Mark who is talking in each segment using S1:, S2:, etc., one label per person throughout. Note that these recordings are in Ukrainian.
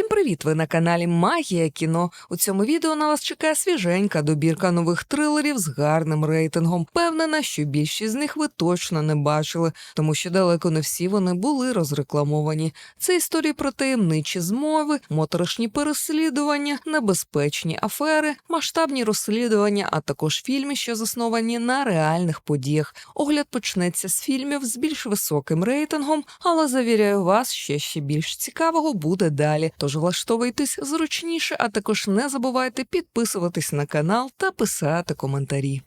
S1: Всім привіт! Ви на каналі Магія кіно. У цьому відео на вас чекає свіженька добірка нових трилерів з гарним рейтингом. Впевнена, що більшість з них ви точно не бачили, тому що далеко не всі вони були розрекламовані. Це історії про таємничі змови, моторошні переслідування, небезпечні афери, масштабні розслідування, а також фільми, що засновані на реальних подіях. Огляд почнеться з фільмів з більш високим рейтингом, але завіряю вас, ще ще більш цікавого буде далі. Тож влаштовуйтесь зручніше, а також не забувайте підписуватись на канал та писати коментарі.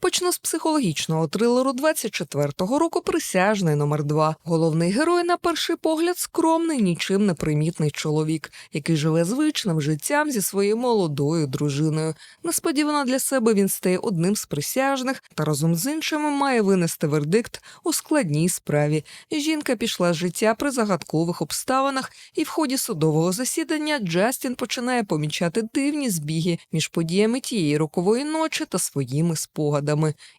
S1: Почну з психологічного трилеру 24-го року Присяжний номер 2 Головний герой, на перший погляд, скромний, нічим не примітний чоловік, який живе звичним життям зі своєю молодою дружиною. Несподівано для себе він стає одним з присяжних та разом з іншими має винести вердикт у складній справі. Жінка пішла з життя при загадкових обставинах, і в ході судового засідання Джастін починає помічати дивні збіги між подіями тієї рокової ночі та своїми спогадами.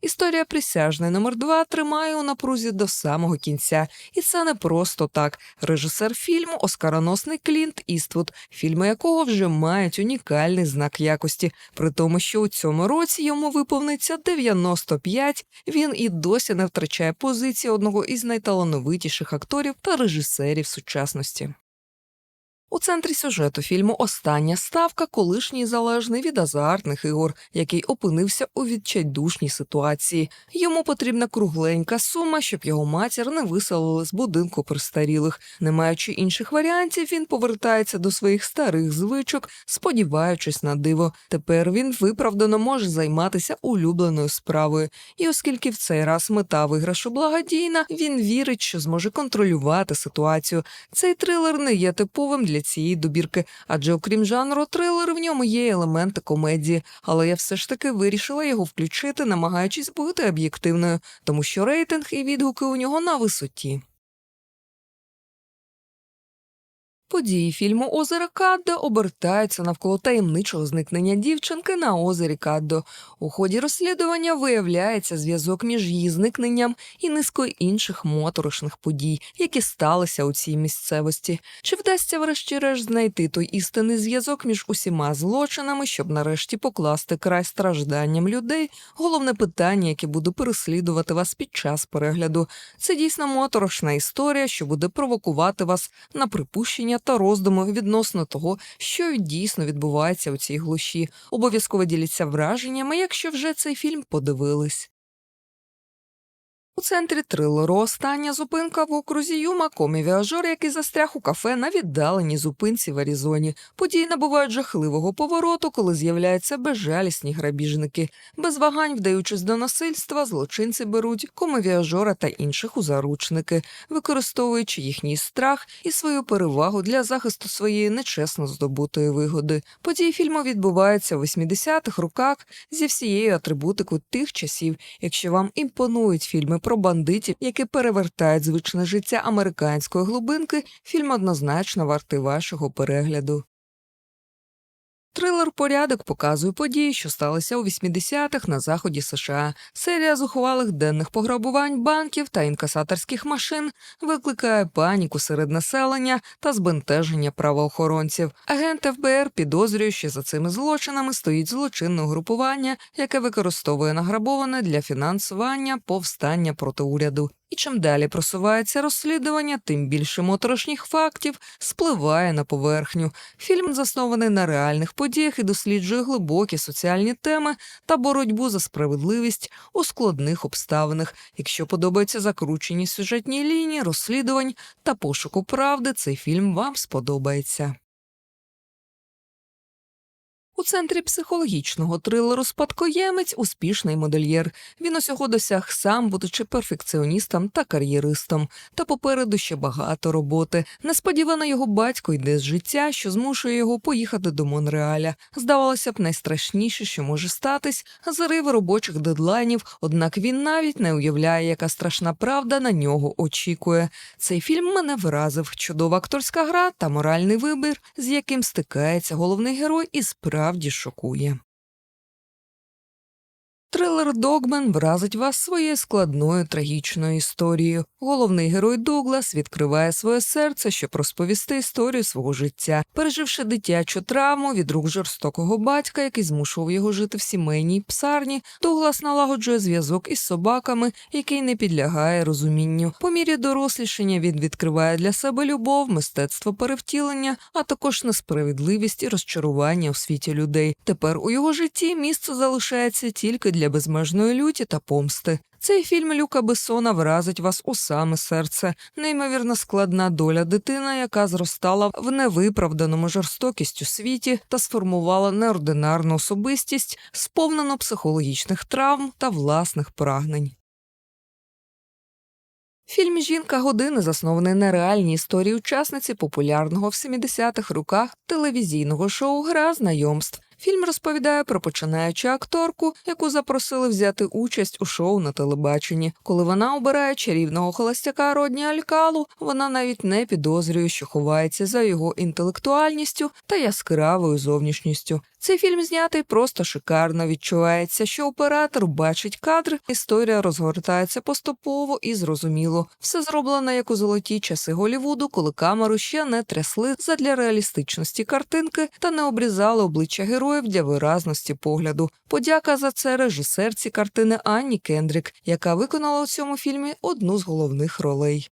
S1: Історія присяжний номер 2 тримає у напрузі до самого кінця, і це не просто так. Режисер фільму оскароносний Клінт Іствуд, фільми якого вже мають унікальний знак якості. При тому, що у цьому році йому виповниться 95, він і досі не втрачає позиції одного із найталановитіших акторів та режисерів сучасності. У центрі сюжету фільму Остання ставка колишній залежний від азартних ігор, який опинився у відчайдушній ситуації. Йому потрібна кругленька сума, щоб його матір не виселили з будинку престарілих. Не маючи інших варіантів, він повертається до своїх старих звичок, сподіваючись на диво. Тепер він виправдано може займатися улюбленою справою. І оскільки в цей раз мета виграшу благодійна, він вірить, що зможе контролювати ситуацію. Цей трилер не є типовим для цієї добірки, адже окрім жанру трилер, в ньому є елементи комедії, але я все ж таки вирішила його включити, намагаючись бути об'єктивною, тому що рейтинг і відгуки у нього на висоті. Події фільму Озеро Каддо обертаються навколо таємничого зникнення дівчинки на озері Каддо. У ході розслідування виявляється зв'язок між її зникненням і низкою інших моторошних подій, які сталися у цій місцевості. Чи вдасться врешті-решт знайти той істинний зв'язок між усіма злочинами, щоб нарешті покласти край стражданням людей? Головне питання, яке буде переслідувати вас під час перегляду. Це дійсно моторошна історія, що буде провокувати вас на припущення та роздуми відносно того, що дійсно відбувається у цій глуші. Обов'язково діліться враженнями, якщо вже цей фільм подивились. У центрі трилеру остання зупинка в окрузі Юма комі-віажор, який застряг у кафе на віддаленій зупинці в Арізоні. Події набувають жахливого повороту, коли з'являються безжалісні грабіжники. Без вагань, вдаючись до насильства, злочинці беруть комі-віажора та інших у заручники, використовуючи їхній страх і свою перевагу для захисту своєї нечесно здобутої вигоди. Події фільму відбуваються у 80-х роках зі всією атрибутикою тих часів. Якщо вам імпонують фільми про бандитів, які перевертають звичне життя американської глибинки, фільм однозначно вартий вашого перегляду. Трилер порядок показує події, що сталися у 80-х на заході США. Серія зухвалих денних пограбувань банків та інкасаторських машин викликає паніку серед населення та збентеження правоохоронців. Агент ФБР підозрює, що за цими злочинами стоїть злочинне угрупування, яке використовує награбоване для фінансування повстання проти уряду. І чим далі просувається розслідування, тим більше моторошніх фактів спливає на поверхню. Фільм заснований на реальних подіях і досліджує глибокі соціальні теми та боротьбу за справедливість у складних обставинах. Якщо подобаються закручені сюжетні лінії, розслідувань та пошуку правди, цей фільм вам сподобається. У центрі психологічного трилеру спадкоємець успішний модельєр. Він усього досяг сам, будучи перфекціоністом та кар'єристом. Та попереду ще багато роботи. Несподівано його батько йде з життя, що змушує його поїхати до Монреаля. Здавалося б, найстрашніше, що може статись, зрив робочих дедлайнів. Однак він навіть не уявляє, яка страшна правда на нього очікує. Цей фільм мене вразив. Чудова акторська гра та моральний вибір, з яким стикається головний герой, і справді шокує. Трилер Догмен вразить вас своєю складною трагічною історією. Головний герой Дуглас відкриває своє серце, щоб розповісти історію свого життя, переживши дитячу травму від рук жорстокого батька, який змушував його жити в сімейній псарні. Дуглас налагоджує зв'язок із собаками, який не підлягає розумінню. По мірі дорослішання він відкриває для себе любов, мистецтво перевтілення, а також несправедливість і розчарування у світі людей. Тепер у його житті місце залишається тільки для безмежної люті та помсти. Цей фільм Люка Бессона вразить вас у саме серце. Неймовірно складна доля дитина, яка зростала в невиправданому жорстокістю світі та сформувала неординарну особистість, сповнену психологічних травм та власних прагнень. Фільм Жінка години заснований на реальній історії учасниці популярного в 70-х роках телевізійного шоу Гра знайомств. Фільм розповідає про починаючу акторку, яку запросили взяти участь у шоу на телебаченні. Коли вона обирає чарівного холостяка Родні Алькалу, вона навіть не підозрює, що ховається за його інтелектуальністю та яскравою зовнішністю. Цей фільм знятий просто шикарно. Відчувається, що оператор бачить кадр, історія розгортається поступово і зрозуміло. Все зроблено як у золоті часи Голівуду, коли камеру ще не трясли задля реалістичності картинки та не обрізали обличчя героїв для виразності погляду. Подяка за це режисерці картини Анні Кендрік, яка виконала у цьому фільмі одну з головних ролей.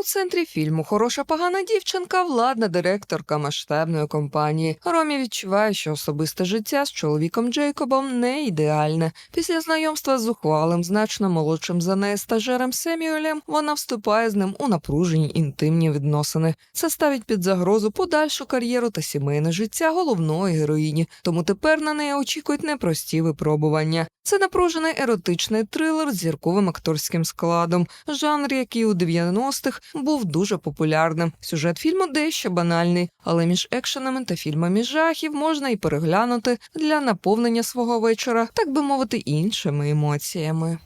S1: У центрі фільму хороша погана дівчинка, владна директорка масштабної компанії. Ромі відчуває, що особисте життя з чоловіком Джейкобом не ідеальне. Після знайомства з зухвалим, значно молодшим за неї стажером Семюелем, вона вступає з ним у напружені інтимні відносини. Це ставить під загрозу подальшу кар'єру та сімейне життя головної героїні. Тому тепер на неї очікують непрості випробування. Це напружений еротичний трилер з зірковим акторським складом, жанр, який у 90-х був дуже популярним. Сюжет фільму дещо банальний, але між екшенами та фільмами жахів можна і переглянути для наповнення свого вечора, так би мовити, іншими емоціями.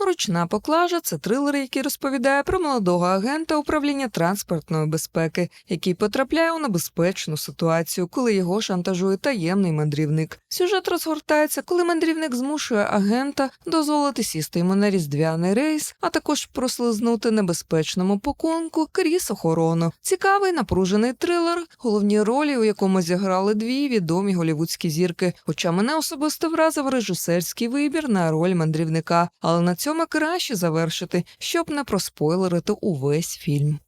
S1: Ручна поклажа це трилер, який розповідає про молодого агента управління транспортної безпеки, який потрапляє у небезпечну ситуацію, коли його шантажує таємний мандрівник. Сюжет розгортається, коли мандрівник змушує агента дозволити сісти йому на різдвяний рейс, а також прослизнути небезпечному поконку крізь охорону. Цікавий напружений трилер, головні ролі, у якому зіграли дві відомі голівудські зірки. Хоча мене особисто вразив режисерський вибір на роль мандрівника, але на цьому краще завершити, щоб не проспойлерити увесь фільм.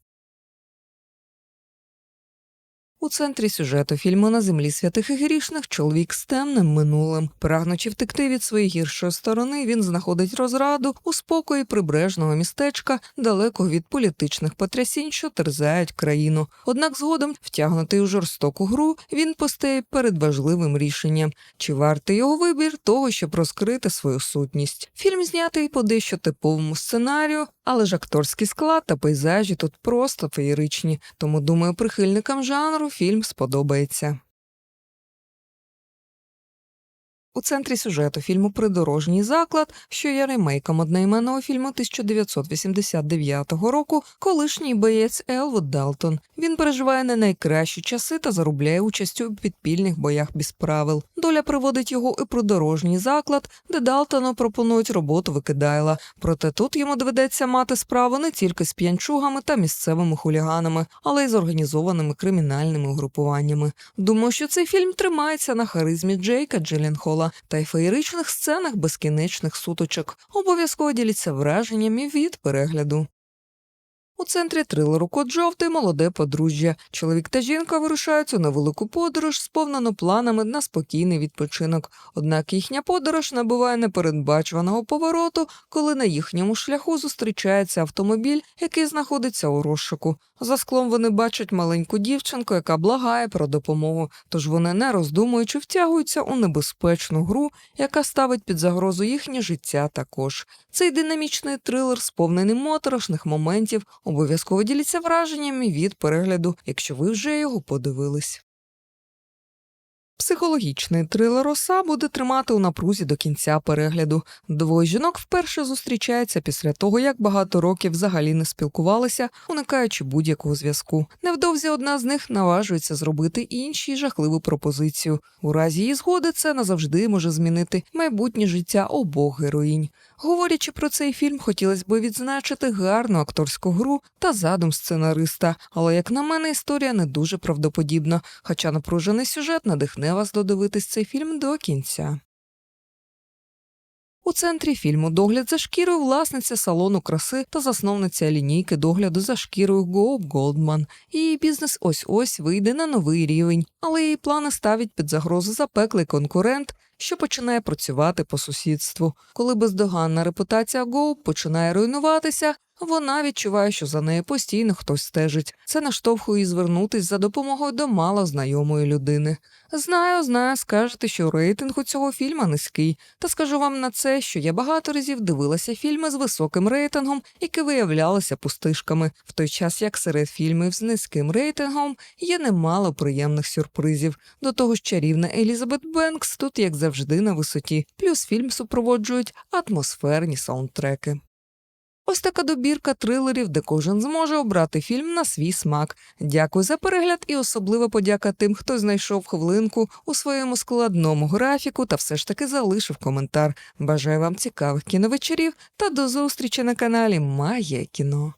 S1: У центрі сюжету фільму на землі святих і грішних чоловік з темним минулим. Прагнучи втекти від своєї гіршої сторони, він знаходить розраду у спокої прибережного містечка, далеко від політичних потрясінь, що терзають країну. Однак згодом, втягнутий у жорстоку гру, він постає перед важливим рішенням, чи вартий його вибір того, щоб розкрити свою сутність. Фільм знятий по дещо типовому сценарію, але ж акторський склад та пейзажі тут просто феєричні, тому думаю, прихильникам жанру фільм сподобається. У центрі сюжету фільму Придорожній заклад, що є ремейком одноіменного фільму 1989 року, колишній боєць Елвуд Далтон. Він переживає не найкращі часи та заробляє участь у підпільних боях без правил. Доля приводить його у придорожній заклад, де Далтону пропонують роботу викидайла. Проте тут йому доведеться мати справу не тільки з п'янчугами та місцевими хуліганами, але й з організованими кримінальними угрупуваннями. Думаю, що цей фільм тримається на харизмі Джейка Джилленхола та й феєричних сценах безкінечних суточок. Обов'язково діліться враженнями від перегляду. У центрі трилеру кот жовтий молоде подружжя. Чоловік та жінка вирушають у невелику подорож, сповнену планами на спокійний відпочинок. Однак їхня подорож набуває непередбачуваного повороту, коли на їхньому шляху зустрічається автомобіль, який знаходиться у розшуку. За склом вони бачать маленьку дівчинку, яка благає про допомогу. Тож вони, не роздумуючи, втягуються у небезпечну гру, яка ставить під загрозу їхнє життя також. Цей динамічний трилер сповнений моторошних моментів. Обов'язково діліться враженнями від перегляду, якщо ви вже його подивились. Психологічний трилер «Оса» буде тримати у напрузі до кінця перегляду. Двоє жінок вперше зустрічаються після того, як багато років взагалі не спілкувалися, уникаючи будь-якого зв'язку. Невдовзі одна з них наважується зробити іншій жахливу пропозицію. У разі її згоди це назавжди може змінити майбутнє життя обох героїнь. Говорячи про цей фільм, хотілося б відзначити гарну акторську гру та задум сценариста, але, як на мене, історія не дуже правдоподібна, хоча напружений сюжет надихне вас додивитись цей фільм до кінця. У центрі фільму догляд за шкірою власниця салону краси та засновниця лінійки догляду за шкірою Гоуп Голдман. Її бізнес ось ось вийде на новий рівень, але її плани ставить під загрозу запеклий конкурент, що починає працювати по сусідству. Коли бездоганна репутація Гоуп починає руйнуватися, вона відчуває, що за нею постійно хтось стежить. Це наштовхує звернутись за допомогою до мало знайомої людини. Знаю, знаю, скажете, що рейтинг у цього фільма низький. Та скажу вам на це, що я багато разів дивилася фільми з високим рейтингом, які виявлялися пустишками, в той час як серед фільмів з низьким рейтингом є немало приємних сюрпризів. До того ж, чарівна Елізабет Бенкс тут, як завжди, на висоті. Плюс фільм супроводжують атмосферні саундтреки. Ось така добірка трилерів, де кожен зможе обрати фільм на свій смак. Дякую за перегляд і особлива подяка тим, хто знайшов хвилинку у своєму складному графіку та все ж таки залишив коментар. Бажаю вам цікавих кіновечерів та до зустрічі на каналі Має кіно.